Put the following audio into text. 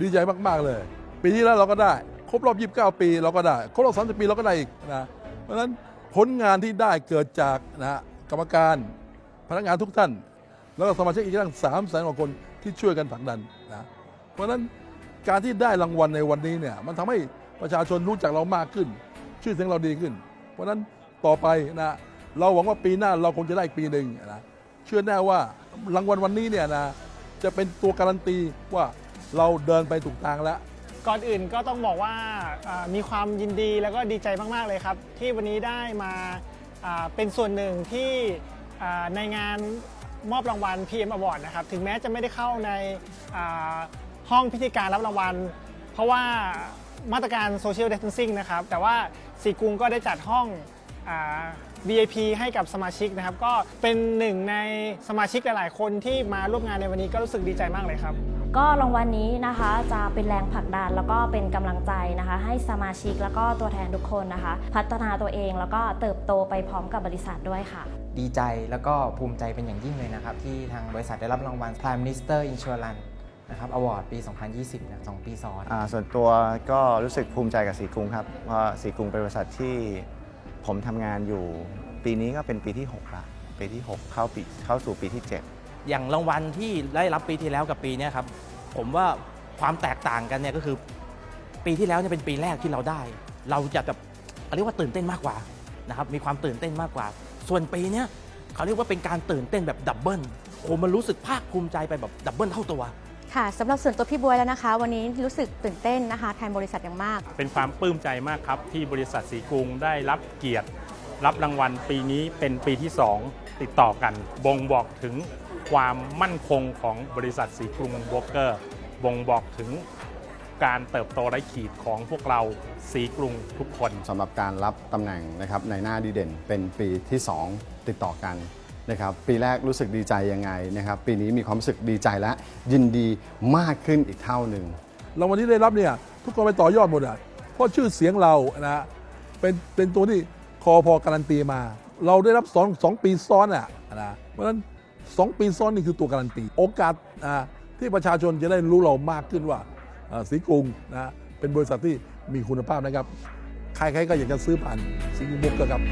ดีใจมาก ๆ เลย ปีที่แล้วเราก็ได้ ครบรอบ 29 ปีเราก็ได้ ครบรอบ 30 ปีเราก็ได้อีกนะเพราะฉะนั้นผลงานที่ได้เกิดจากนะกรรมการพนักงานทุกท่าน แล้วก็สมาชิกอีกตั้ง3แสนกว่าคนที่ช่วยกันผลักดันนะเพราะฉะนั้นการที่ได้รางวัลในวันนี้เนี่ยมันทำให้ประชาชนรู้จักเรามากขึ้น ชื่อเสียงเราดีขึ้น เพราะฉะนั้นต่อไปนะเราหวังว่าปีหน้าเราคงจะได้อีกปีหนึ่งนะเชื่อแน่ว่ารางวัลวันนี้เนี่ยนะจะเป็นตัวการันตีว่า เราเดินไปถูกทางแล้ว ก่อนอื่นก็ต้องบอกว่าอ่ามีความยินดีแล้วก็ดีใจมาก ๆ เลยครับ ที่วันนี้ได้มาอ่าเป็นส่วนหนึ่งที่อ่าในงานมอบรางวัล PM Award นะครับ ถึงแม้จะไม่ได้เข้าในอ่าห้องพิธีการรับรางวัล เพราะว่ามาตรการ Social Distancing นะครับ แต่ว่าสีกรุงก็ได้จัดห้องอา VIP ให้กับสมาชิกนะครับ ก็เป็นหนึ่งในสมาชิกหลาย ๆ คนที่มาร่วมงานในวันนี้ก็รู้สึกดีใจมากเลยครับ ก็รางวัลนี้นะคะจะเป็นแรงผลักดันแล้วก็เป็นกำลังใจนะคะ ให้สมาชิกแล้วก็ตัวแทนทุกคนนะคะ พัฒนาตัวเองแล้วก็เติบโตไปพร้อมกับบริษัทด้วยค่ะ ดีใจแล้วก็ภูมิใจเป็นอย่างยิ่งเลยนะครับ ที่ทางบริษัทได้รับรางวัล Prime Minister Insurance นะครับ Award ปี 2020นะสองปีซ้อนอ่าส่วนตัวก็รู้สึกภูมิใจกับสีกรุงครับเพราะสีกรุงเป็นบริษัทที่ผมทำงานอยู่ ปีนี้ก็เป็นปีที่6ละปีที่ 6 เข้าปีเข้าสู่ปีที่ 7 อย่างรางวัลที่ได้รับปีที่แล้วกับปีเนี้ยครับผมว่าความแตกต่างกันเนี่ยก็คือ ปีที่แล้วเนี่ยเป็นปีแรกที่เราได้ เราจะแบบเรียกว่าตื่นเต้นมากกว่านะครับมีความตื่นเต้นมากกว่า ส่วนปีเนี้ยเขาเรียกว่าเป็นการตื่นเต้นแบบดับเบิลโอ้มันรู้สึกภาคภูมิใจไปแบบดับเบิลเท่าตัวค่ะสำหรับส่วนตัวพี่บวยแล้วนะคะ วันนี้รู้สึกตื่นเต้นนะคะแทนบริษัทอย่างมาก เป็นความปลื้มใจมากครับ ที่บริษัทสีกรุงได้รับเกียรติ รับรางวัลปีนี้เป็นปีที่ 2 ติดต่อกัน บ่งบอกถึง ความมั่นคงของบริษัทสีกรุงวอเกอร์บ่งบอกถึงการเติบโตไร้ขีดของพวกเราสีกรุงทุกคนสำหรับการรับตำแหน่งนะครับในหน้าดีเด่นเป็นปีที่ 2 ติดต่อกันนะครับปีแรกรู้สึกดีใจยังไงนะครับปีนี้มีความรู้สึกดีใจและยินดีมากขึ้นอีกเท่าหนึ่งรางวัลที่ได้รับเนี่ยทุกคนไปต่อยอดหมดอะเพราะชื่อเสียงเรานะเป็นเป็นตัวที่คอพอการันตีมา เราได้รับสองสองปีซ้อนอะนะเพราะฉะนั้น สองปีซ้อนนี่คือตัวการันตี โอกาสที่ประชาชนจะได้รู้เรามากขึ้นว่าสีกรุงนะเป็นบริษัทที่มีคุณภาพนะครับ ใครๆก็อยากจะซื้อผ่านสีกรุงบุกเกอร์ครับ